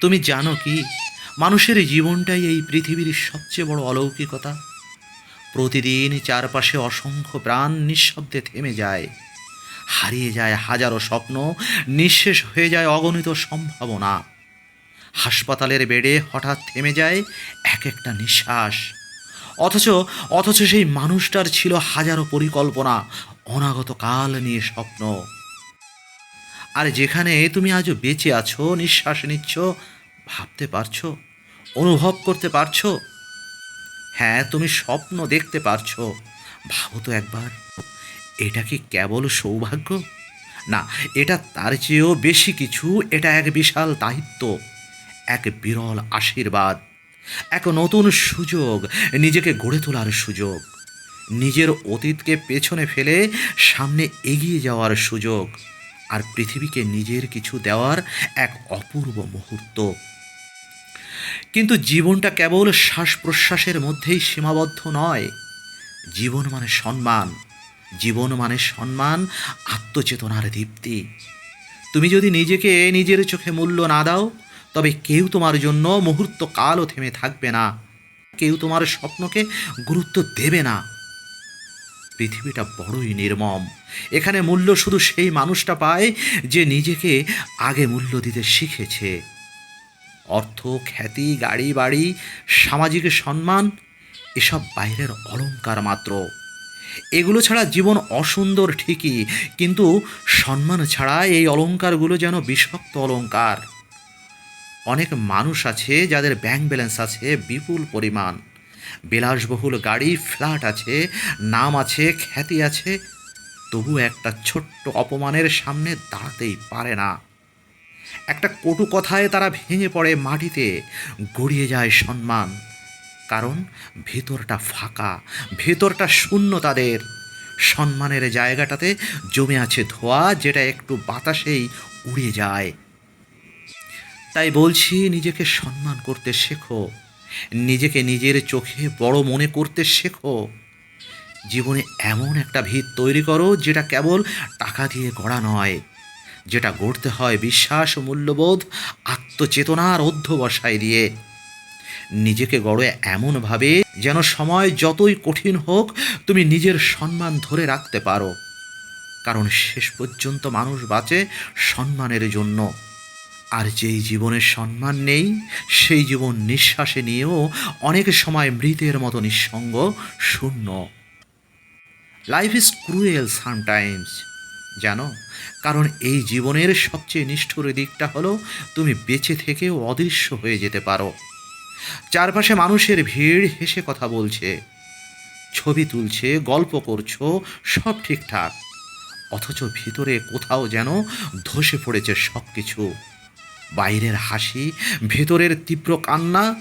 তুমি জানো কি? মানুষের জীবনটাই এই পৃথিবীর সবচেয়ে বড় অলৌকিকতা। প্রতিদিন চারপাশে অসংখ্য প্রাণ নিঃশব্দে থেমে যায়। হারিয়ে যায় হাজারো স্বপ্ন, নিঃশেষ হয়ে যায় অগণিত সম্ভাবনা। হাসপাতালের বেডে হঠাৎ থেমে যায় এক একটা নিঃশ্বাস। অথচ অথচ সেই মানুষটার ছিল হাজারো পরিকল্পনা, অনাগত কাল নিয়ে স্বপ্ন। আর যেখানে তুমি আজও বেঁচে আছো, নিঃশ্বাস নিচ্ছ, ভাবতে পারছ, অনুভব করতে পারছ? হ্যাঁ তুমি স্বপ্ন দেখতে পারছ। ভাবো তো একবার, এটা কি কেবল সৌভাগ্য? না, এটা তার চেয়েও বেশি কিছু, এটা এক বিশাল দায়িত্ব, এক বিরল আশীর্বাদ, এক নতুন সুযোগ, নিজেকে গড়ে তোলার সুযোগ, নিজের অতীতকে পেছনে ফেলে সামনে এগিয়ে যাওয়ার সুযোগ। আর পৃথিবীকে নিজের কিছু দেওয়ার এক অপূর্ব মুহূর্ত। কিন্তু জীবনটা কেবল শ্বাস প্রশ্বাসের মধ্যেই সীমাবদ্ধ নয়। জীবন মানে সম্মান। জীবন মানে সম্মান, আত্মচেতনার দীপ্তি। তুমি যদি নিজেকে নিজের চোখে মূল্য না দাও, তবে কেউ তোমার জন্য মুহূর্ত কালও থেমে থাকবে না। কেউ তোমার স্বপ্নকে গুরুত্ব দেবে না। পৃথিবীটা বড়ই নির্মম। এখানে মূল্য শুধু সেই মানুষটা পায় যে নিজেকে আগে মূল্য দিতে শিখেছে। অর্থ, খ্যাতি, গাড়ি, বাড়ি, সামাজিক সম্মান, এসব বাইরের অলঙ্কার মাত্র। এগুলো ছাড়া জীবন অসুন্দর ঠিকই, কিন্তু সম্মান ছাড়া এই অলঙ্কারগুলো যেন বিষাক্ত অলংকার অনেক মানুষ আছে যাদের ব্যাংক ব্যালেন্স আছে বিপুল পরিমাণ। বিলাসবহুল গাড়ি, ফ্ল্যাট আছে, নাম আছে, খ্যাতি আছে, তবু একটা ছোট্ট অপমানের সামনে দাঁড়াতেই পারে না। একটা কটু কথায় তারা ভেঙে পড়ে মাটিতে, গড়িয়ে যায় সম্মান। কারণ ভেতরটা ফাঁকা, ভেতরটা শূন্য তাদের। সম্মানের জায়গাটাতে জমে আছে ধোয়া, যেটা একটু বাতাসেই উড়ে যায়। তাই বলছি, নিজেকে সম্মান করতে শেখো। নিজেকে নিজের চোখে বড় মনে করতে শেখো। জীবনে এমন একটা ভিত তৈরি করো যেটা কেবল টাকা দিয়ে গড়া নয়, যেটা গড়তে হয় বিশ্বাস, মূল্যবোধ, আত্মচেতনার অধ্যবসায় দিয়ে। নিজেকে গড়ে এমনভাবে যেন সময় যতই কঠিন হোক, তুমি নিজের সম্মান ধরে রাখতে পারো। কারণ শেষ পর্যন্ত মানুষ বাঁচে সম্মানের জন্য। আর যেই জীবনের সম্মান নেই, সেই জীবন নিঃশ্বাসে নিয়েও অনেক সময় মৃতের মতো নিঃসঙ্গ শূন্য। লাইফ ইজ ক্রুয়েল সামটাইমস জানো? কারণ এই জীবনের সবচেয়ে নিষ্ঠুর দিকটা হলো, তুমি বেঁচে থেকেও অদৃশ্য হয়ে যেতে পারো। চারপাশে মানুষের ভিড় হেসে কথা বলছে, ছবি তুলছে, গল্প করছ, সব ঠিকঠাক। অথচ ভিতরে কোথাও যেন ধসে পড়েছে সব কিছু বাইরের হাসি, ভেতরের তীব্র কান্না।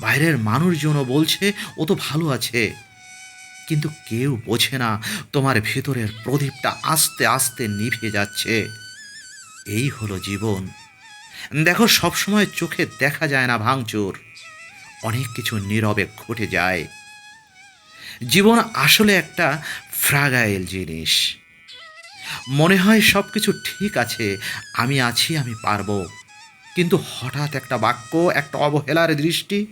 বাইরের মানুষজনও বলছে, ও তো ভালো আছে। কিন্তু কেউ বোঝে না, তোমার ভেতরের প্রদীপটা আস্তে আস্তে নিভে যাচ্ছে। এই হলো জীবন। দেখো, সবসময় চোখে দেখা যায় না ভাঙচুর। অনেক কিছু নীরবে ঘটে যায়। জীবন আসলে একটা ফ্রাগাইল জিনিস। মনে হয় সব কিছু ঠিক আছে, আমি আছি, আমি পারব। কিন্তু হঠাৎ একটা বাক্য, একটা অবহেলার দৃষ্টি,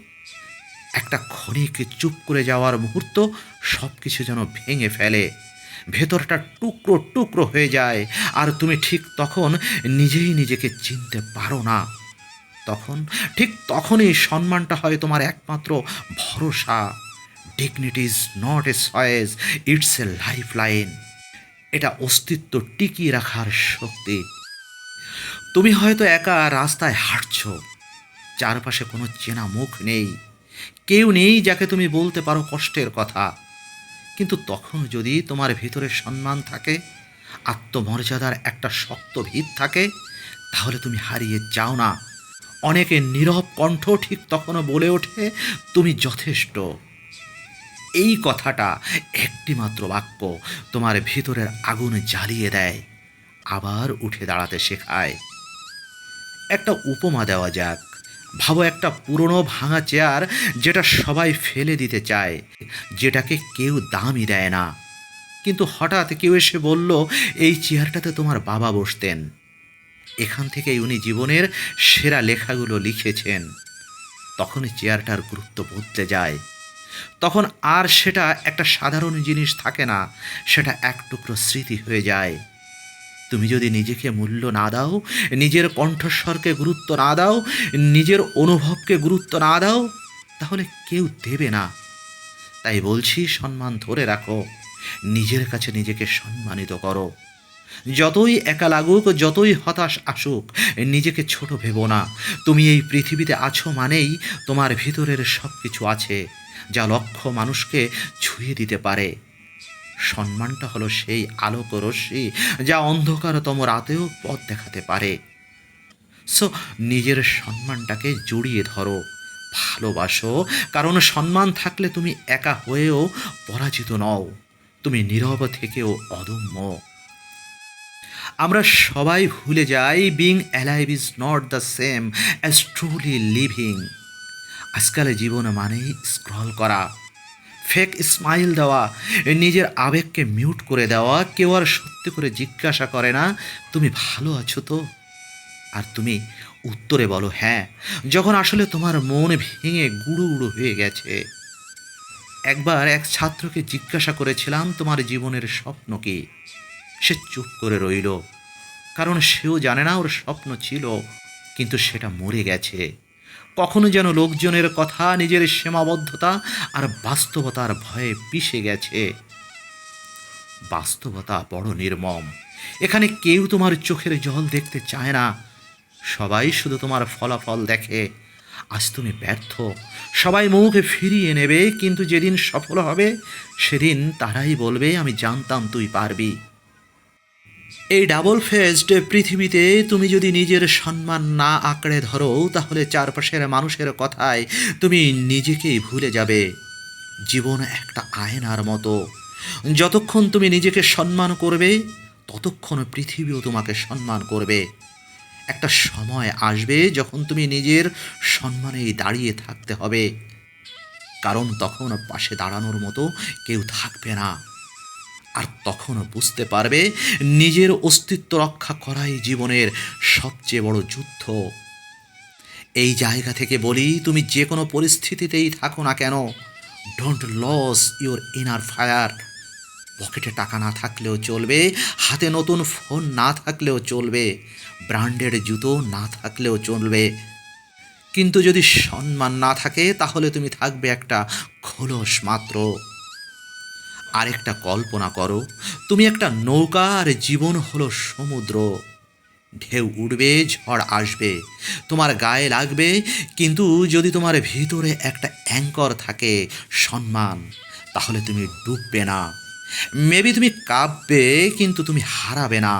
একটা ক্ষণিক চুপ করে যাওয়ার মুহূর্ত সব কিছু যেন ভেঙে ফেলে। ভেতরটা টুকরো টুকরো হয়ে যায়, আর তুমি ঠিক তখন নিজেই নিজেকে চিনতে পারো না। তখন, ঠিক তখনই সম্মানটা হয় তোমার একমাত্র ভরসা। Dignity is not a choice it's a lifeline এটা অস্তিত্ব টিকিয়ে রাখার শক্তি। তুমি হয়তো একা রাস্তায় হাঁটছো। চারপাশে কোনো চেনা মুখ নেই। কেউ নেই যাকে তুমি বলতে পারো কষ্টের কথা। কিন্তু তখন যদি তোমার ভিতরে সম্মান থাকে, আত্মমর্যাদার একটা শক্ত ভিত থাকে, তাহলে তুমি হারিয়ে যাও না। অনেকে নীরব কণ্ঠ ঠিক তখনও বলে ওঠে, তুমি যথেষ্ট। এই কথাটা একটিমাত্র বাক্য তোমার ভিতরের আগুন জ্বালিয়ে দেয়, আবার উঠে দাঁড়াতে শেখায়। একটা উপমা দেওয়া যাক। ভাবো একটা পুরনো ভাঙা চেয়ার যেটা সবাই ফেলে দিতে চায়, যেটাকে কেউ দামই দেয় না। কিন্তু হঠাৎ কেউ এসে বলল, এই চেয়ারটাতে তোমার বাবা বসতেন। এখান থেকেই উনি জীবনের সেরা লেখাগুলো লিখেছেন। তখন চেয়ারটার গুরুত্ব বদলে যায়। তখন আর সেটা একটা সাধারণ জিনিস থাকে না, সেটা এক টুকরো স্মৃতি হয়ে যায়। তুমি যদি নিজেকে মূল্য না দাও, নিজের কণ্ঠস্বরকে গুরুত্ব না দাও, নিজের অনুভবকে গুরুত্ব না দাও, তাহলে কেউ দেবে না। তাই বলছি, সম্মান ধরে রাখো, নিজের কাছে নিজেকে সম্মানিত করো। যতই একা লাগুক, যতই হতাশ আসুক, নিজেকে ছোট ভেবো না। তুমি এই পৃথিবীতে আছো মানেই তোমার ভিতরের সব কিছু আছে। যা লক্ষ মানুষকে ছুঁয়ে দিতে পারে। সম্মানটা হলো সেই আলোক রশ্মি যা অন্ধকারতম রাতেও পথ দেখাতে পারে। সো, নিজের সম্মানটাকে জড়িয়ে ধরো, ভালোবাসো, কারণ সম্মান থাকলে তুমি একা হয়েও পরাজিত নও, তুমি নীরব থেকেও অদম্য। আমরা সবাই ভুলে যাই being alive is not the same as truly living আজকাল জীবন মানেই স্ক্রল করা ফেক স্মাইল দেওয়া, নিজের আবেগকে মিউট করে দেওয়া, কেউ আর সত্যি করে জিজ্ঞাসা করে না, তুমি ভালো আছো তো? আর তুমি উত্তরে বলো হ্যাঁ। যখন আসলে তোমার মন ভেঙে গুঁড়ো গুঁড়ো হয়ে গেছে। একবার এক ছাত্রকে জিজ্ঞাসা করেছিলাম, তোমার জীবনের স্বপ্ন কি? সে চুপ করে রইল। কারণ সেও জানে না ওর স্বপ্ন ছিল, কিন্তু সেটা মরে গেছে। কখনো যেন লোকজনের কথা, নিজের সীমাবদ্ধতা আর বাস্তবতার ভয়ে পিষে গেছে। বাস্তবতা বড় নির্মম। এখানে কেউ তোমার চোখের জল দেখতে চায় না। সবাই শুধু তোমার ফলাফল দেখে। আজ তুমি ব্যর্থ। সবাই মুখে ফিরিয়ে নেবে, কিন্তু যেদিন সফল হবে, সেদিন তারাই বলবে, আমি জানতাম তুই পারবি। এই ডাবল ফেসড পৃথিবীতে তুমি যদি নিজের সম্মান না আঁকড়ে ধরো, তাহলে চারপাশের মানুষের কথায় তুমি নিজেকেই ভুলে যাবে। জীবন একটা আয়নার মতো। যতক্ষণ তুমি নিজেকে সম্মান করবে, ততক্ষণ পৃথিবীও তোমাকে সম্মান করবে। একটা সময় আসবে যখন তুমি নিজের সম্মানেই দাঁড়িয়ে থাকতে হবে। কারণ তখন পাশে দাঁড়ানোর মতো কেউ থাকবে না। আর তখন বুঝতে পারবে নিজের অস্তিত্ব রক্ষা করাই জীবনের সবচেয়ে বড় যুদ্ধ। এই জায়গা থেকে বলি, তুমি যে কোনো পরিস্থিতিতেই থাকো না কেন। Don't lose your inner fire পকেটে টাকা না থাকলেও চলবে, হাতে নতুন ফোন না থাকলেও চলবে, ব্র্যান্ডেড জুতো না থাকলেও চলবে। কিন্তু যদি সম্মান না থাকে, তাহলে তুমি থাকবে একটা খোলস মাত্র। আরেকটা কল্পনা করো। তুমি একটা নৌকা আর জীবন হলো সমুদ্র। ঢেউ উঠবে ঝড় আসবে। তোমার গায়ে লাগবে, কিন্তু যদি তোমার ভিতরে একটা অ্যাঙ্কর থাকে, সম্মান, তাহলে তুমি ডুববে না। মেবি তুমি কাঁপবে, কিন্তু তুমি হারাবে না।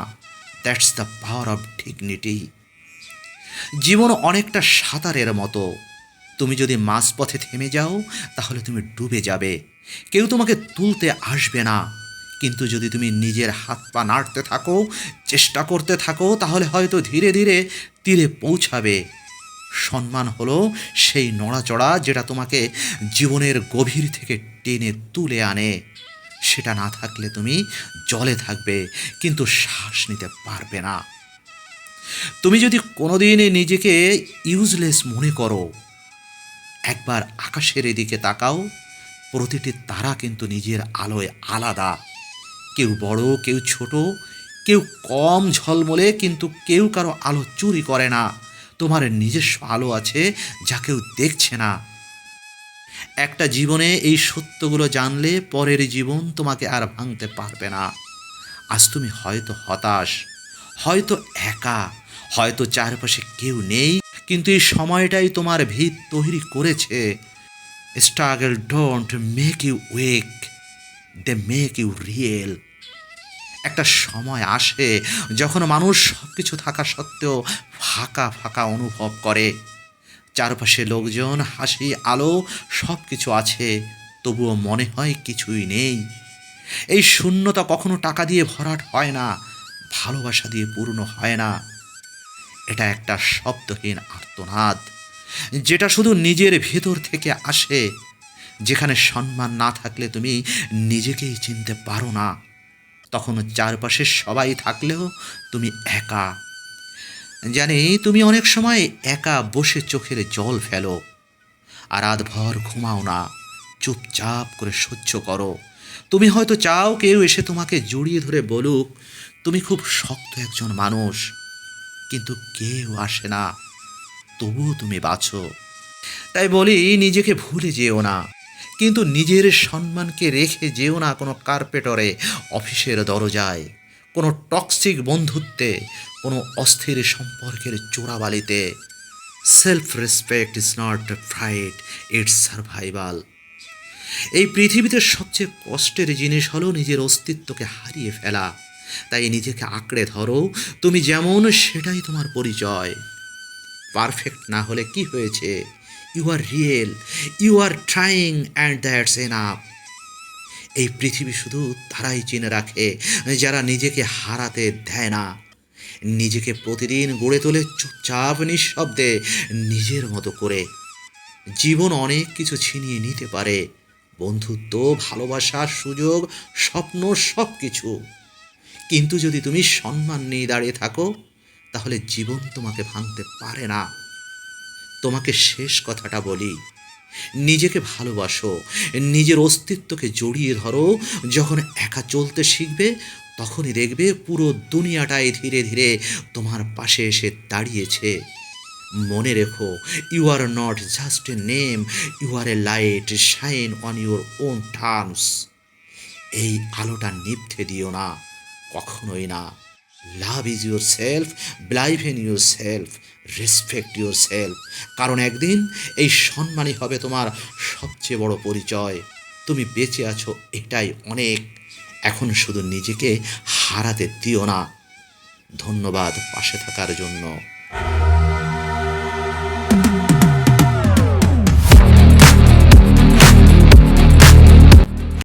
That's the power of dignity জীবন অনেকটা সাঁতারের মতো। তুমি যদি মাঝপথে থেমে যাও, তাহলে তুমি ডুবে যাবে। কেউ তোমাকে তুলতে আসবে না। কিন্তু যদি তুমি নিজের হাত পা নাড়তে থাকো, চেষ্টা করতে থাকো, তাহলে হয়তো ধীরে ধীরে তীরে পৌঁছাবে। সম্মান হলো সেই নড়াচড়া যেটা তোমাকে জীবনের গভীর থেকে টেনে তুলে আনে। সেটা না থাকলে তুমি জলে থাকবে, কিন্তু শ্বাস নিতে পারবে না। তুমি যদি কোনোদিন নিজেকে ইউজলেস মনে করো একবার আকাশের এদিকে তাকাও, প্রতিটি তারা কিন্তু নিজের আলোয় আলাদা। কেউ বড়, কেউ ছোট, কেউ কম ঝলমলে, কিন্তু কেউ কারও আলো চুরি করে না। তোমার নিজস্ব আলো আছে যা কেউ দেখছে না। একটা জীবনে এই সত্যগুলো জানলে পরের জীবন তোমাকে আর ভাঙতে পারবে না। আজ তুমি হয়তো হতাশ, হয়তো একা, হয়তো চারপাশে কেউ নেই। কিন্তু এই সময়টাই তোমার ভিত তৈরি করেছে। Struggle don't make you weak they make you real একটা সময় আসে যখন মানুষ সব কিছু থাকা সত্ত্বেও ফাঁকা ফাঁকা অনুভব করে। চারপাশে লোকজন, হাসি, আলো সব কিছু আছে, তবুও মনে হয় কিছুই নেই। এই শূন্যতা কখনো টাকা দিয়ে ভরাট হয় না, ভালোবাসা দিয়ে পূর্ণ হয় না। এটা একটা শব্দহীন আর্তনাদ, যেটা শুধু নিজের ভেতর থেকে আসে। যেখানে সম্মান না থাকলে তুমি নিজেকেই চিনতে পারো না। তখন চারপাশে সবাই থাকলেও তুমি একা। জানি, তুমি অনেক সময় একা বসে চোখের জল ফেলো। আর রাতভর ঘুমাও না, চুপচাপ করে সহ্য করো। তুমি হয়তো চাও কেউ এসে তোমাকে জড়িয়ে ধরে বলুক, তুমি খুব শক্ত একজন মানুষ। কিন্তু কেউ আসে না। তবুও তুমি বাঁচো। তাই বলি, নিজেকে ভুলে যেও না। কিন্তু নিজের সম্মানকে রেখে যেও না কোনো কার্পেটরে, অফিসের দরজায়, কোনো টক্সিক বন্ধুত্বে, কোনো অস্থির সম্পর্কের চোরাবালিতে। Self respect is not pride, it's survival. এই পৃথিবীতে সবচেয়ে কষ্টের জিনিস হলো নিজের অস্তিত্বকে হারিয়ে ফেলা। তাই নিজেকে আঁকড়ে ধরো। তুমি যেমন সেটাই তোমার পরিচয়। পারফেক্ট না হলে কি হয়েছে? You are real you are trying and that's enough এই পৃথিবী শুধু তারাই চিনে রাখে, যারা নিজেকে হারাতে দেয় না। নিজেকে প্রতিদিন গড়ে তোলে চুপচাপ, নিঃশব্দে নিজের মতো করে। জীবন অনেক কিছু ছিনিয়ে নিতে পারে। বন্ধুত্ব, ভালোবাসা, সুযোগ, স্বপ্ন সব কিছু কিন্তু যদি তুমি সম্মান নিয়ে দাঁড়িয়ে থাকো, তাহলে জীবন তোমাকে ভাঙতে পারে না। তোমাকে শেষ কথাটা বলি। নিজেকে ভালোবাসো, নিজের অস্তিত্বকে জড়িয়ে ধরো। যখন একা চলতে শিখবে, তখনই দেখবে পুরো দুনিয়াটাই ধীরে ধীরে তোমার পাশে এসে দাঁড়িয়েছে। মনে রেখো you are not just a name you are a light shine on your own terms এই আলোটা নিভতে দিও না। কখনোই না। Love is yourself believe in yourself respect yourself কারণ একদিন এই সম্মানই হবে তোমার সবচেয়ে বড় পরিচয়। তুমি বেঁচে আছো এটাই অনেক। এখন শুধু নিজেকে হারাতে দিও না। ধন্যবাদ পাশে থাকার জন্য।